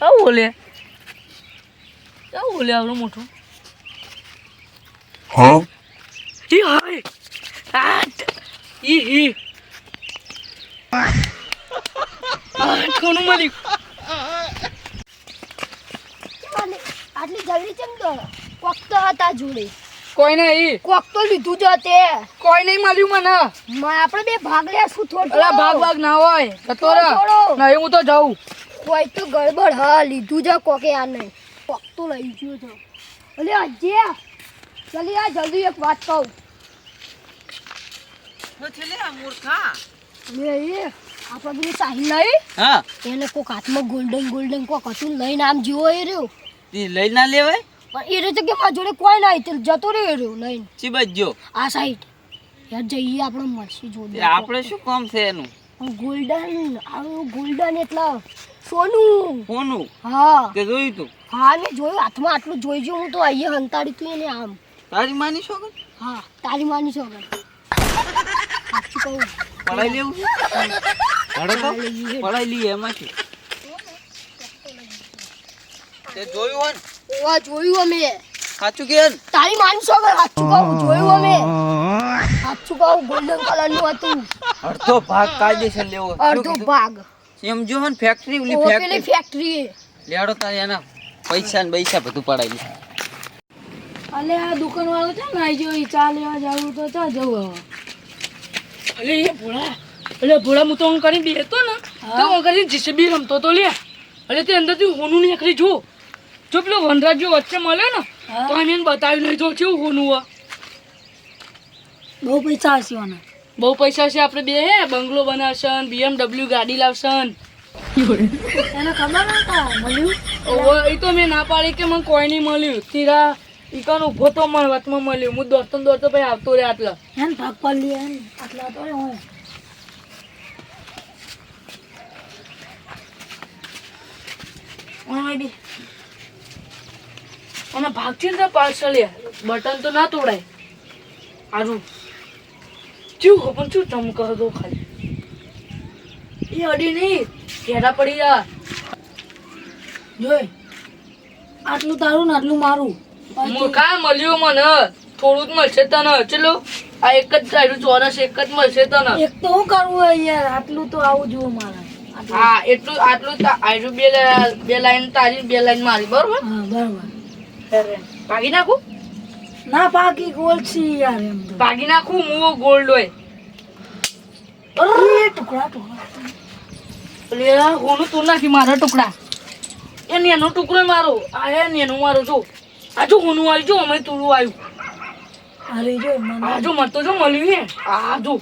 આવું બોલે આવું બોલે આવડું મોટું ઈ હાય આ ઈ ઈ આ કોનું મળી આટલી જલ્દી ચમ તો કોક તો હતા જોડે. કોઈ નહીં. કોક તો લીધું જ તે કોઈ નહીં મળ્યું મને. માં આપણે બે ભાગ લે શું થોડું. અલા ભાગ ભાગ ના હોય. જતો રહે નહીં હું તો જાઉં. કોઈ તો ગડબડ હા લીધું જ કોકે આ નહીં. કોક તો લઈ ગયો તો. અલે અજે ચલી આ જલ્દી એક વાત કહું. લે એ આપણે બધું સાહિલ નહીં હા. એને કોક હાથમાં ગોલ્ડન ગોલ્ડન કોક હતું લઈને આમ જીવો એ રહ્યો. લઈ ના લેવાય? પણ એ રીતે કે મારા જોડે કોઈ ના તે જતો રહ્યો રહ્યો લઈને. ચીબજ જો આ સાઈડ યાર જઈએ આપણે મળશે જોડે આપણે શું કામ છે એનું? ગોલ્ડન આવું ગોલ્ડન એટલે સોનું. સોનું? હા. તે જોયું તું? હા મેં જોયું. હાથમાં આટલું જોઈ હું તો અહીંયા હંતાડી તું એને આમ. તારી માની શું હા તારી માની આગળ સાચું કહું? પડાઈ લેવું? પડાઈ લઈએ. એમાં શું તે જોયું હોય ઓવા જોયું અમે. સાચું કે ને? તારી માની છો આગળ સાચું કહું જોયું અમે? સાચું કહું ગોલ્ડન કલરનું હતું. અડધો ભાગ કાયદેસર લેવો. અડધો ભાગ. એમ જો હન ફેક્ટરી ઓલી ફેક્ટરી ફેક્ટરી લેડો તારે એના પૈસા ને પૈસા બધું પડાઈ અલે આ દુકાન વાળો છે ને આઈ જો ચા લેવા જાવું તો ચા જવું હવે. અલે એ ભોળા. અલે ભોળા હું તો હું કરી બેસતો ને તો હું કરી જીસીબી રમતો તો લે. અલે તે અંદરથી હોનું નીકળી જો. જો પેલો વનરાજ જો વચ્ચે મળે ને તો એને બતાવી લઈ જો કેવું હોનું હોય. બહુ પૈસા હશે મને બહુ પૈસા છે આપણે બે હે? બંગલો બનાવશે ને BMW ગાડી લાવશે એને ખબર નતા મળ્યું? ઓવે, ઈ તો મેં ના પાડી કે મને કોઈ નહીં મળ્યું. તીરા ઈકાન ઊભો તો મને વચમાં મળ્યું. હું દોસ્તો દોસ્તો ભાઈ આવતો રે આટલા. એને ભાગ પર લે આટલા તો હોય. ઓય બી અને ભાગ છે ને પાર્સલ બટન તો ના તોડાય. આરું. ચું પણ તમ કહો દો ખાલી. એ અડી નહીં. ઘેરા પડી જા. જોઈ આટલું તારું ને આટલું મારું. મૂર્ખા મળ્યું મને? થોડું જ મળશે તને. ચલો. આ એક જ સાઈડ ચોરસ એક જ મળશે તને. એક તો હું કરવું હોય યાર? આટલું તો આવું જોવું મારે. હા એટલું આટલું આયુ બે બે લાઈન તારી બે લાઈન મારી બરોબર? હા બરાબર. ભાગી નાખું? ના પાકી ગોલ છે યાર એમ તો. ભાગી નાખું મુવો ગોલ્ડ હોય. અરે ટુકડા ટુકડા. હોનું તું નાખી મારા ટુકડા. એ નેનો ટુકડો મારો. આ હે નેનો મારો જો. આ જો હોનું આવ્યું જો અમે તુડું આવ્યું અરે જો મને. આ જો મને તો જો મળ્યું હે. આ જો.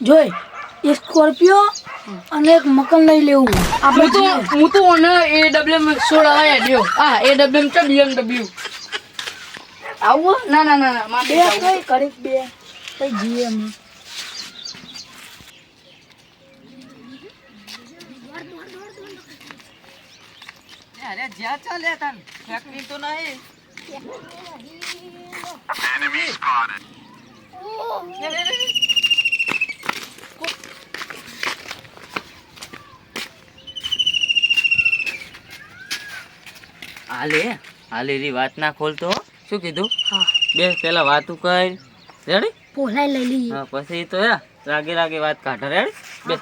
જોઈ એક સ્કોર્પિયો અને એક મકન લઈ લેવું. આપણે તો હું તો ઓને એ ડબલ્યુ એમ સોડા હે દ્યો હા એ ડબલ્યુ એમ છે બીએમડબલ્યુ આવું ના ના ના ના બે કઈ કરીશ બે. કઈ જીએમ અરે જ્યાં ચાલે તન ફેકની તો નહીં. હાલે આલે રી વાત ના ખોલતો. શું કીધું? હા. બે પેલા વાતું કર. રેડી પોલાઈ લઈ લઈ હા પછી તો યા રાગે રાગે વાત કાઢ. રેડી બે.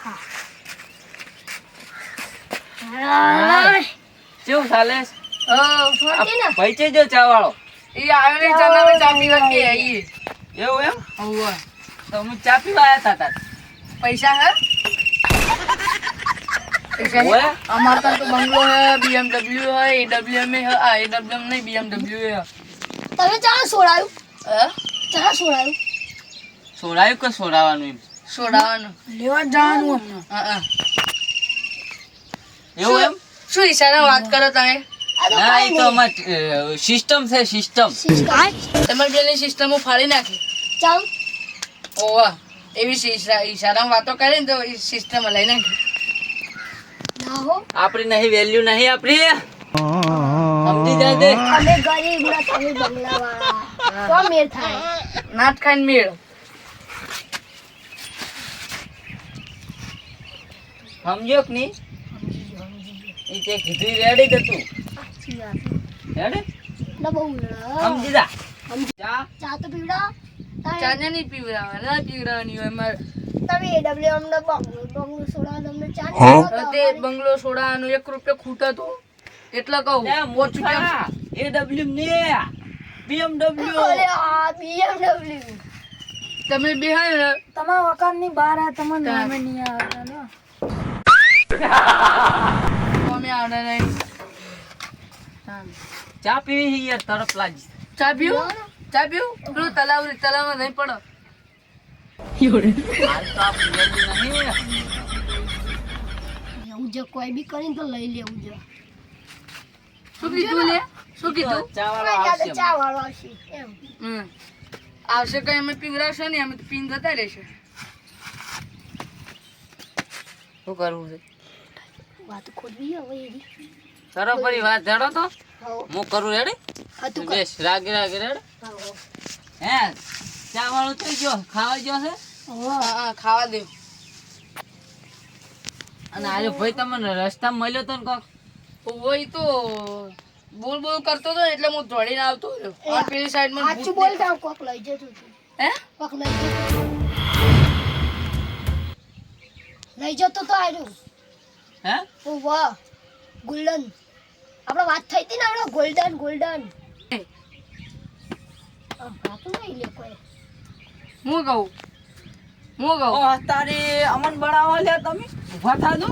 શું ચાલે? પૈચે જો ચા વાળો એ આવ્યો નહીં ચાલ અમે ચા પીવા કે એવું એમ? હોવે. તો હું ચા પીવા આવ્યા હતા પૈસા હે? પૈસા ઓવે. હે? અમાર ત્યાં તો બંગલો હે બીએમડબલ્યુ હે એડબ્લ્યુએમ હે આ એડબ્લ્યુએમ નહીં બીએમડબલ્યુ હે તમે ચા સોડાયું હે ચા સોડાયું સોડાયું કે સોડાવાનું એમ સોડાવાનું લેવા જવાનું હમણાં હા, હા. એવું એમ શું ઈશાને વાત કરો તમે ના એ તો અમાર સિસ્ટમ છે સિસ્ટમ તમારી પેલી સિસ્ટમો ફાડી નાખી ચાલ ઓવા એવી ઈશા- ઈશારામાં વાતો કરી ને તો એ સિસ્ટમ લઈ નાખી ના હો આપણી નહીં વેલ્યુ નહીં આપણી સમજી જાય દે અમે ગરીબ ના તમે બંગલાવાળા તો મેળ થાય નાટ ખાઈને મેળ સમજ્યો કે નહીં એ તે કીધું રેડી કે તું સાચી વાત. રેડી એટલે બહુ લડ. સમજી જા સમજી. જા ચા તો પીવડાવો. તારે- ચાને નહીં પીવડાવવા ના પીવડાવવાની હોય મારે તમે AWM અમને બંગલો બંગલો સોડા તમને તે સોડાનું એક રૂપિયા ખૂટે તો એટલે કહું ઓછું AW ને. અરે આ BMW. તમે બે ને. તમારા વખાણની બહાર આ તમને નામે નહીં આવતા ને. અમે આવડે નહીં. ચા પીવી યાર તરફ લાગી. ચા પીવું? ચા પીવું? પેલું તલાવ તલાવમાં નહીં પડો. હાલ તો આ પીવેલી નહીં લેવું છે કોઈ બી કરીને તો લઈ લેવું છે શું કીધું લે? શું કીધું? ચા વાળો આવશે ચા વાળો આવશે એમ. હમ. આવશે કઈ અમે પીવડાવશે ને અમે તો પીને જતા રહેશે. શું કરવું છે? વાત ખોદવી હવે એની. તરફ ફરી વાત જડો તો. હું કરું રેડી બેસ રાગે રાગે રેડ હે? ચા વાળો થઈ ગયો. ખાવા ગયો છે ખાવા દે. અને આજે ભાઈ તમને રસ્તા મળ્યો તો ને કોક? ઓય તો બોલ બોલ કરતો તો એટલે હું દોડીને આવતો રહ્યો. અને પેલી સાઈડ સાચું બોલતા કોક લઈ જતો તું. હે? કોક લઈ જતો લઈ જતો તો આવ્યું હે? ઓ વાહ ગોલ્ડન આપણે વાત થઈ હતી ને આપણે ગોલ્ડન ગોલ્ડન ભાતું નહીં લે કોઈ. હું કહું? હું કહું? તારે અમન બનાવો લે તમે? ઊભા થાજો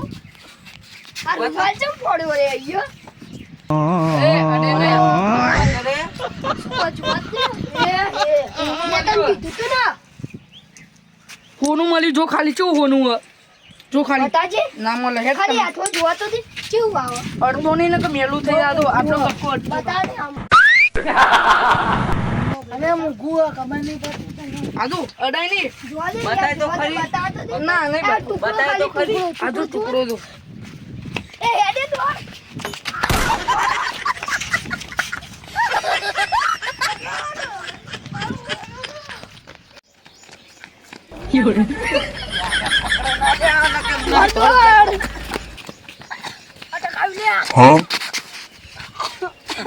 હોનું મળી જો ખાલી ચેવું હોનું હે. જો ખાલી. ના મળે ખાલી કેવું આવે અડધો નહીં ને કે મેલું થઈ જાતો. આટલો કટકો અડધો. હું ગુઓ ખબર નહીં પડતી આદુ અડાય નહીં. બતાય તો ખરી. ના નહીં બતાય. તો ખરી. આદુ ટુકડો, ટુકડો દો. એ હેડે તો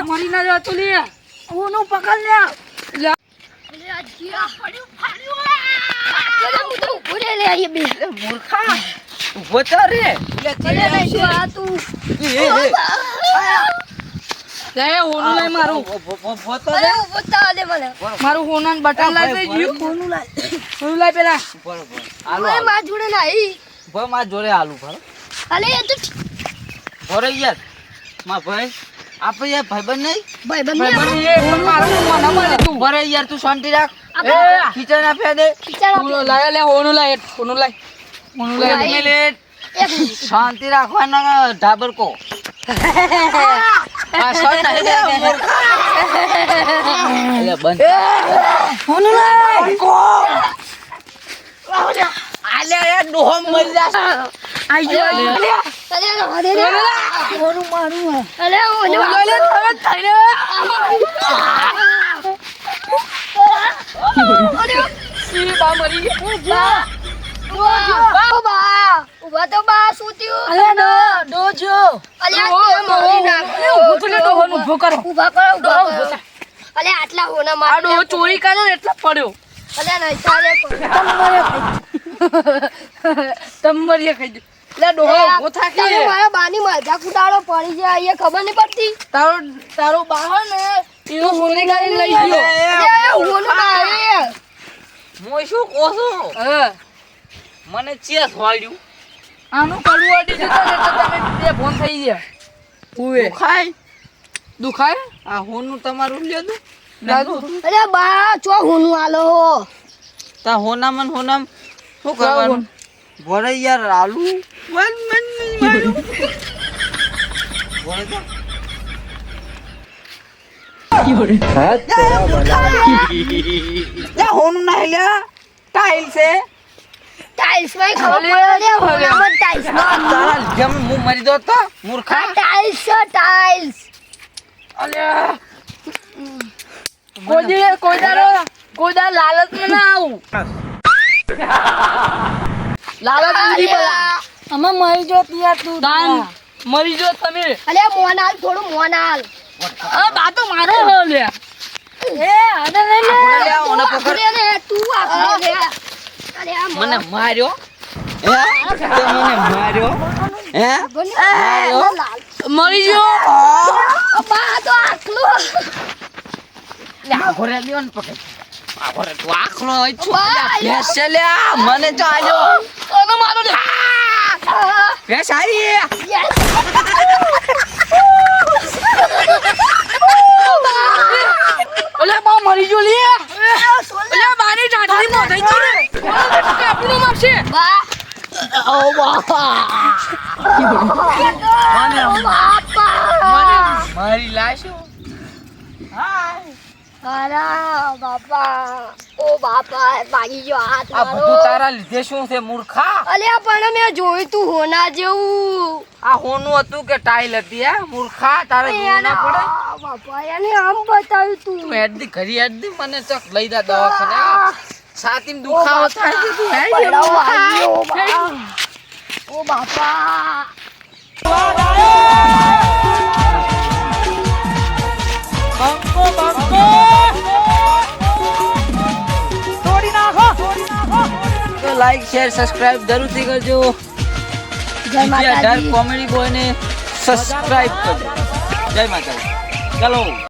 મરી ના જાતો લે. હું પકડ લે. મૂર્ખા ઊભો તો રે. તો. લે મારું. રે. ઊભો થવા દે મને. મારું હોના ને બટન લાય દે જીવ હોનું લાય. હોનું લાય પેલા. બરોબર હાલો અરે મારા જોડે નહીં. ભાઈ મારા જોડે હાલું ભરો અરે એ તો ભરો યારમાં ભાઈ. આપણે યાર ભાઈબંધ નહીં? ભાઈબંધ ભાઈ ને બની એ પણ મારું મને મળે તું ભરે યાર તું શાંતિ રાખ. એ ખીચા ના ફે દે ખીચાડ આપે. હોનું લાય લે હોનું લાય હોનું લાય. હોનું લાય એક. મિનિટ. શાંતિ રાખવાના ઢાબર કો. આ શોટ નહીં લે, મૂર્ખા. અલે બંધ. હોનું લાય. આલે યાર ડોહમ મરી જાશે. હોનું મારું મરી મારી આટલા હોના આ ચોરી કર્યો એટલે પડ્યો. અલ્યા નહીં ચાલે તમારે ખાઈ લે ડોહો ઊભો થા કે તમે મારા બાની મજાક ઉડાડો પડી જાય અહીંયા ખબર નહીં પડતી? તારો તારો બા હે ને એનો સોને ગાડી લઈ ગયો. હું મારે. હું શું કહો છું? હા. મને ચેસ વાળ્યું. આનું કડવું અડી જતો ને તમે બે ફોન થઈ ગયા. ઉવે. દુખાય? દુખાય? આ હોનું તમારું લેતું લાગુ અરે બા ચો હોનું આલો તા હોનામન હોનામ શું કરવાનું? ભરે યાર આલુ. વન મન મારું ભરે તો. હોનું ના લ્યા ટાઈલ છે. ટાઇલ્સમાં ખબર પડે હોનામાં ટાઇલ્સમાં. જેમ હું મરી દો તો મૂર્ખા? છે ટાઇલ્સ. અલ્યા કોઈ દી કોઈ દાડો લાલચમાં ના આવું. લાલચ નથી પેલા અમે મરી જો ત્યાં તું દાન મરી જો તમે. અલે મોનાલ થોડું મોનાલ આ બા તો મારો હો લે. એ લે. લે, ઓને પકડ. તું મને માર્યો. હે? મને માર્યો. હે? મને મરી ગયો. બા તો આખલું. લે આખો લ્યો ને પકડ. આખો રે તું આખલો હોય છું બા ભેંસ લે મને તો આલ્યો. અને મારો લે. ભેંસ આવી. ઓલે બા મરી ગયો લે. ઓલે બાની ડાઢી મો થઈ ગઈ રે મારશે બા. ઓ મારી લાશો. બાપા. ઓ બાપા ભાગી ગયો હાથ આ બધું તારા લીધે શું છે મૂર્ખા? અલ્યા પણ મેં જોયું તું હોના જેવું. આ હોનું હતું કે ટાઈલ હતી હે મૂર્ખા? તારે જોવું ના પડે? બાપા એને આમ બતાવ્યું તું. તું ઘરી હેડદી મને ચક લઈ જા દવાખાને. છાતીમાં દુખાવો થાય છે તું હેડ ઓ બાપા. લાઈક શેર સબસ્ક્રાઇબ જરૂરથી કરજો. જય માતાજી. કોમેડી બોયને સબસ્ક્રાઇબ કરજો. જય માતાજી. ચાલો.